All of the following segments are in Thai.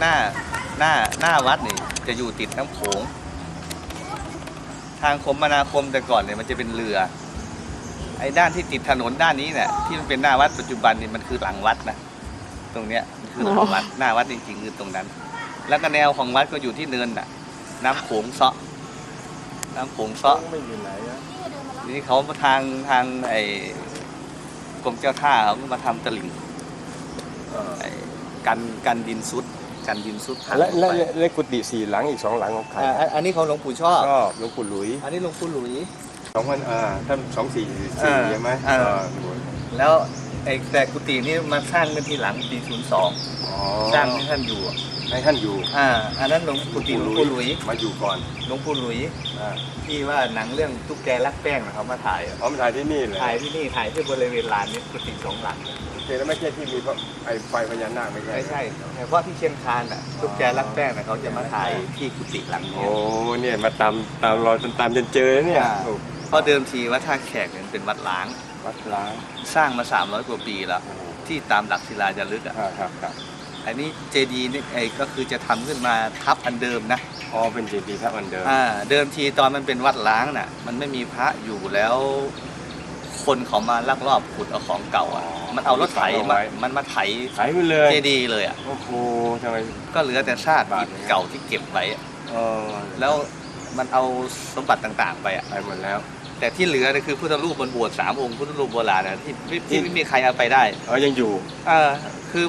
หน้าหน้าหน้าวัดนี่จะอยู่ติดน้ำโขง ทางคมนาคมแต่ก่อนเนี่ยมันจะเป็นเรือ ไอ้ด้านที่ติดถนนด้านนี้เนี่ยที่มันเป็นหน้าวัดปัจจุบันนี่มันคือหลังวัดนะตรงเนี้ยมันคือหลังวัดหน้าวัดจริงๆคือตรงนั้น แล้วก็แนวของวัดก็อยู่ที่เนินน่ะ น้ำโขงเซาะน้ำโขงเซาะไม่อยู่ไหนอะทีนี้เขามาทางทางไอ้กรมเจ้าท่าเขาก็มาทำตลิ่งเออไอ้กันกันดินซุด กันดินซุดทางและลงและไปและและกุฏิสี่หลังอีกสองหลังของใครอ่าอันอันนี้ของหลวงปู่ชอบชอบหลวงปู่หลุยอันนี้หลวงปู่หลุย สองพันอ่าท่านสองสี่เอสี่อใช่ไหมเออเออหลวงแล้วไอ้แต่กุฏินี่มาสร้างกันทีหลังปีศูนย์สองอ๋อสร้างให้ท่านอยู่อะ ให้ท่านอยู่อ่าอันนั้นหลวงกุฏิหลวงปู่หลุยมาอยู่ก่อนหลวงปู่หลุยอ่าที่ว่าหนังเรื่องตุ๊กแกรักแป้งน่ะเขามาถ่ายอะอ๋อมาถ่ายที่นี่เลยถ่ายที่นี่ถ่ายที่บริเวณลานนี้กุฏิสองหลังโอเคแล้วไม่ใช่ที่มีพระไอ้ไฟพญานาคไม่ใช่ไม่ใช่เฉพาะที่เชียงคานอะตุ๊กแกรักแป้งน่ะเขาจะมาถ่ายที่กุฏิหลังนี้โอ้เนี่ยมาตามตามรอยจนตามจนเจอเนี่ยอ่าโอ้เพราะเดิมทีวัดท่าแขกเนี่ยเป็นวัดล้างวัดล้างสร้างมา 300 กว่าปีแล้วโอ้โหที่ตามหลักศิลาจารึกอะ อ่าครับครับอันนี้เจดีย์นี่ไอ้ก็คือจะทำขึ้นมาทับอันเดิมนะ อ๋อเป็นเจดีย์พระอันเดิม อ่าเดิมทีตอนมันเป็นวัดล้างน่ะ มันไม่มีพระอยู่แล้ว คนเขามาลักลอบขุดเอาของเก่าอะมันเอารถไถมามันมาไถขายไปเลยเจดีย์เลยอะ โอ้โหทำไม ก็เหลือแต่ซากอิฐเก่าที่เก็บไว้อะเออแล้วมันเอาสมบัติต่างๆไปอะ ไปหมดแล้ว แต่ที่เหลือเนี่ยคือพุทธรูปบนโบสถ์สามองค์พุทธรูปโบราณน่ะที่ที่ ที่ไม่มีใครเอาไปได้อ๋อยังอยู่ เออคือ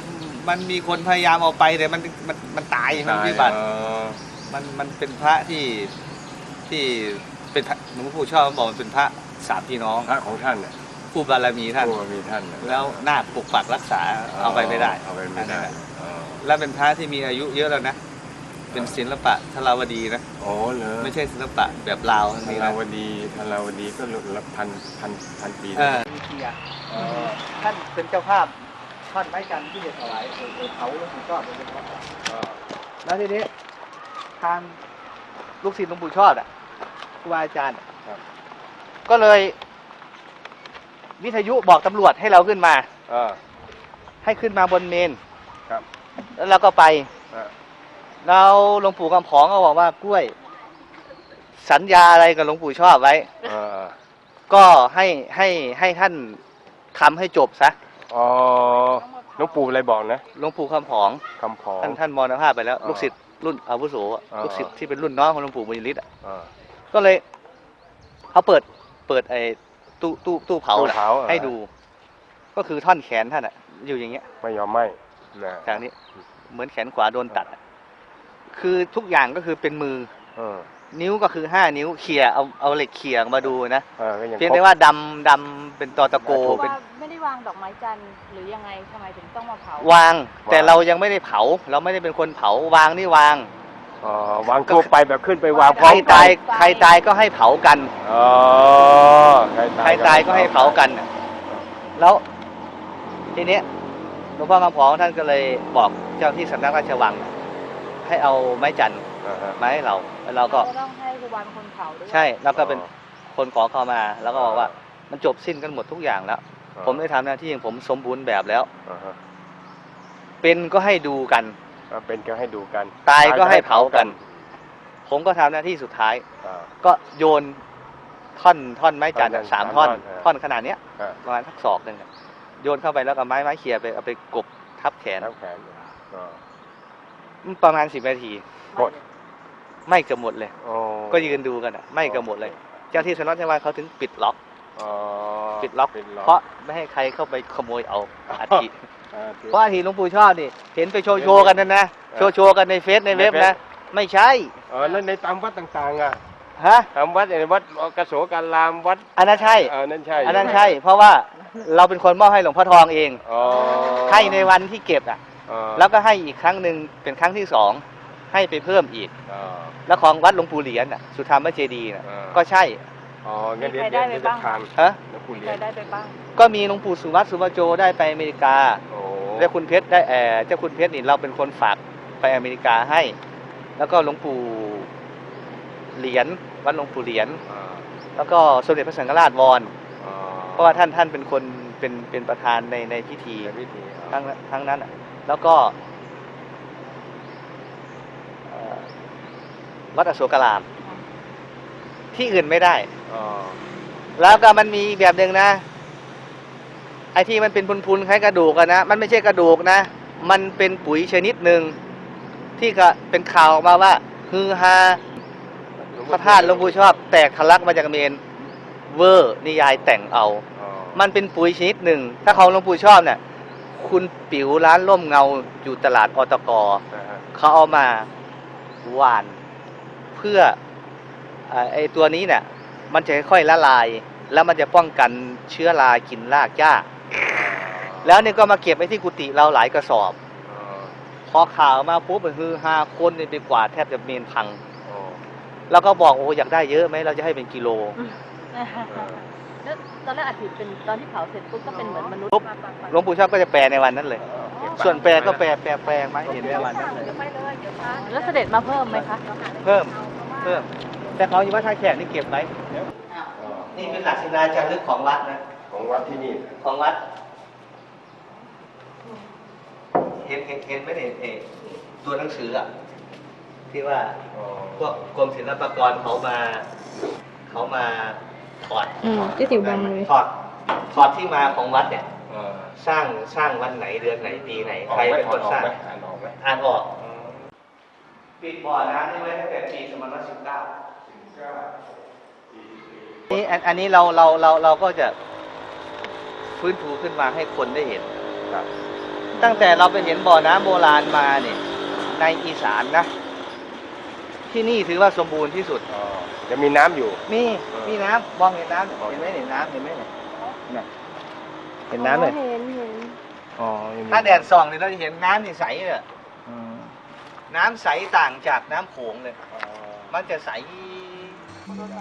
มันมีคนพยายามเอาไปแต่มันมันมันตายมันวิบัติเออมันมันเป็นพระที่ที่เป็นพระหลวงปู่ชอบบอกมันเป็นพระสามพี่น้องพระของท่านน่ะผู้บารมีท่านผู้มีท่านน่ะแล้วนาคปกปักรักษาเอาไปไม่ได้เอาไปไม่ได้อันนั้นน่ะอ๋อแล้วเป็นพระที่มีอายุเยอะแล้วนะเป็นศิลปะทราวดีนะโอ้เหรอไม่ใช่ศิลปะแบบลาวทั้งธานี้รานะวดีธาราวดีก็รับพันพันพันปีเอแล้วอเคียท่านเป็นเจ้าภาพ ท่อนไม้จันทร์ที่จะถวายเออเขาหลวงปู่ชอบเป็นเจ้าภาพก็แล้วทีนี้ทางลูกศิษย์หลวงปู่ชอบอะครูบาอาจารย์อะก็เลย วิทยุบอกตำรวจให้เราขึ้นมาเออให้ขึ้นมาบนเมนครับแล้วเราก็ไปเออแล้วหลวงปู่คำผองก็บอกว่ากล้วย สัญญาอะไรกับหลวงปู่ชอบไว้เออก็ให้ให้ให้ท่านทำให้จบซะ อ๋อหลวงปู่อะไรบอกนะหลวงปู่คำผองคำขอท่านท่านมรณภาพไปแล้วอ่าลูกศิษย์รุ่นอาวุโสอะอ่าลูกศิษย์ที่เป็นรุ่นน้องของหลวงปู่บุญยฤทธิ์อะเออก็เลยเขาเปิดเปิดไอ้ตู้ตู้ตู้เผาตู้น่ะเผาอะให้ดู ก็คือท่อนแขนท่านอะอยู่อย่างเงี้ย ไม่ยอมไหมนะทางนี้ เหมือนแขนขวาโดนตัดอะคือทุกอย่างก็คือเป็นมือเออนิ้วก็คือห้านิ้วเขี่ยเอาเอาเหล็กเขี่ยมาดูนะเออก็ยังเพียงครบแต่ว่าดำดำเป็นตอตะโกถูกเป็นว่า ไม่ได้วางดอกไม้จันทร์หรือยังไงทำไมถึงต้องมาเผาวางแต่เรายังไม่ได้เผา เราไม่ได้เป็นคนเผาวางนี่วาง อ๋อวางทั่วไปแบบขึ้นไปวางพใคร้รอมกัตายนใครตายก็ให้เป้ากัน อ๋อใครตายก็ให้เผากันน่ะแล้วทีเนี้ยหลวงพ่อคำผองท่านก็เลยบอกเจ้าที่สำนักราชวัง ให้เอาไม้จันทร์อ่าฮะมาให้เราแล้วเราก็ก็ต้องให้ครูบาเป็นคนเผาด้วยใช่แล้วก็เป็นอ๋อคนขอเข้ามา แล้วก็บอกว่ามันจบสิ้นกันหมดทุกอย่างแล้ว ผมได้ทำหน้าที่ของผมสมบูรณ์แบบแล้วอ่าฮะเป็นก็ให้ดูกันอ่าเป็นก็ให้ดูกัน ตายก็ให้เผากัน ผมก็ทำหน้าที่สุดท้ายอ่าก็โยนท่อนท่อนไม้จันทร์อะท่สาอนมท่อนสามท่อนเออท่อนขนาดเนี้ยอ่าประมาณทักศอกหนึ่งอะโยนเข้าไปแล้วก็ไม้ไม้เขี่ยไปเอาไปกบทับแขนน้ำแข็งอ่าประมาณสิบนาทีหมดไม่เกือบหมดเลยโอ้ก็ยืนดูกันอะไม่เกือบหมดเลย เจ้าที่สำนักงานเขาถึงปิดล็อกอ๋อ ปิดล็อกปิดล็อก เพราะไม่ให้ใครเข้าไปขโมยเอาอัฐิอ่าเพราะอัฐิหลวงปู่ชอบนี่ เห็นไปโชว์โชว์กันนั่นนะเออโชว์โชว์กันในเฟซในเว็บในเฟซนะ ไม่ใช่เออแล้วในตามวัดต่างๆอะฮะตามวัดอย่างวัดกระโสการามวัด อันนั้นใช่เออนั่นใช่ อันนั้นใช่ เพราะว่าเราเป็นคนมอบให้หลวงพ่อทองเองอ๋อให้ในวันที่เก็บอะอ๋อแล้วก็ให้อีกครั้งหนึ่งเป็นครั้งที่สองให้ไปเพิ่มอีกอ๋อแล้วของวัดหลวงปู่เหรียญน่ะสุธรรมเจดีย์น่ะอ่าก็ใช่ อ๋องั้นเดี๋ยวเดี๋ยวเดี๋ยวจะทานฮะหลวงปู่มีเลี้ใคยรงได้ไปบ้าง ก็มีหลวงปู่สุวัตสุวโจได้ไปอเมริกา โอ้แล้วคุณเพชรได้เออเจ้าคุณเพชรนี่เราเป็นคนฝากไปอเมริกาให้ แล้วก็หลวงปู่เหรียญวัดหลวงปู่เหรียญอ่าแล้วก็สมเด็จพระสังฆราชวรอ๋อเพราะว่าท่านท่านเป็นคนเป็นเป็นประธานในในพิธีในพิธีทั้งทั้งนั้นน่ะแล้วก็วัดอโศกราม ที่อื่นไม่ได้อ๋อแล้วก็มันมีแบบหนึ่งนะ ไอ้ที่มันเป็นพุนๆคล้ายกระดูกอะนะ มันไม่ใช่กระดูกนะ มันเป็นปุ๋ยชนิดหนึ่งที่ก็เป็นข่าวออกมาว่าฮือฮาพระธาตุหลวงปู่ชอบ แตกทะลักมาจากเมน เวอร์นิยายแต่งเอาอ๋อมันเป็นปุ๋ยชนิดหนึ่ง ถ้าของหลวงปู่ชอบเนี่ยคุณปิ๋วร้านร่มเงาอยู่ตลาดอตกนะฮะเขาเอามาหว่านเพื่อเอ่อ ไอตัวนี้เนี่ยมันจะค่อยๆละลาย แล้วมันจะป้องกันเชื้อรากินรากหญ้า แล้วเนี่ยก็มาเก็บไว้ที่กุฏิเราหลายกระสอบอ๋อพอข่าวมาปุ๊บมันฮือฮาคนเนี่ยไปกวาดแทบจะเมนพังอ๋อแล้วก็บอกโอ้อยากได้เยอะไหมเราจะให้เป็นกิโลแล้วตอนแรกอาทิตย์เป็นตอนที่เผาเสร็จปุ๊บก็เป็นเหมือนมนุษย์ปุ๊บหลวงปู่ชอบก็จะแปลในวันนั้นเลย ส่วนแปลก็แปลแปลแปลมาให้เห็นในวันนั้นเลยแล้วเสด็จมาเพิ่มไหมคะ เพิ่ม เพิ่ม แต่เขาอยู่วัดท่าแขกนี่เก็บไว้อ๋อนี่เป็นหลักศิลาจารึกของวัดนะ ของวัดที่นี่ ของวัด เห็นเห็นเห็นไหมเนี่ยเอตัวหนังสืออะ ที่ว่าอ๋อพวกกรมศิลปากรเขามา เขามาถอดอืมที่ติวบังเลยถอดถอดที่มาของวัดเนี่ยเออสร้างสร้างวันไหนเดือนไหนปีไหนออกใครไหมเป็นอคอกนออสร้ากงไหมอ่านออกไหมอ่านออกอ๋อปิดบ่อน้ำนี่ไว้ตั้งแต่ปีสองพันร้อยสิบเก้านี่อั นอันนี้เราเราเราเราก็จะฟื้นฟูขึ้นมาให้คนได้เห็นครับ ตั้งแต่เราไปเห็นบ่อน้ำโบราณมาเนี่ยในอีสานนะ ที่นี่ถือว่าสมบูรณ์ที่สุดอ๋อจะมีน้ำอยู่ มีเออมีน้ำมองเห็นน้ำเห็นไหมเห็นน้ำเห็นไหมเนี่ยเนี่ยเห็นน้ำเลยเห็นเห็นอ๋อยังมีถ้าแดดส่องเนี่ยเราจะเห็นน้ำนี่ใสเลยอืมน้ำใสต่างจากน้ำโขงเลยอ๋อมันจะใส Hola.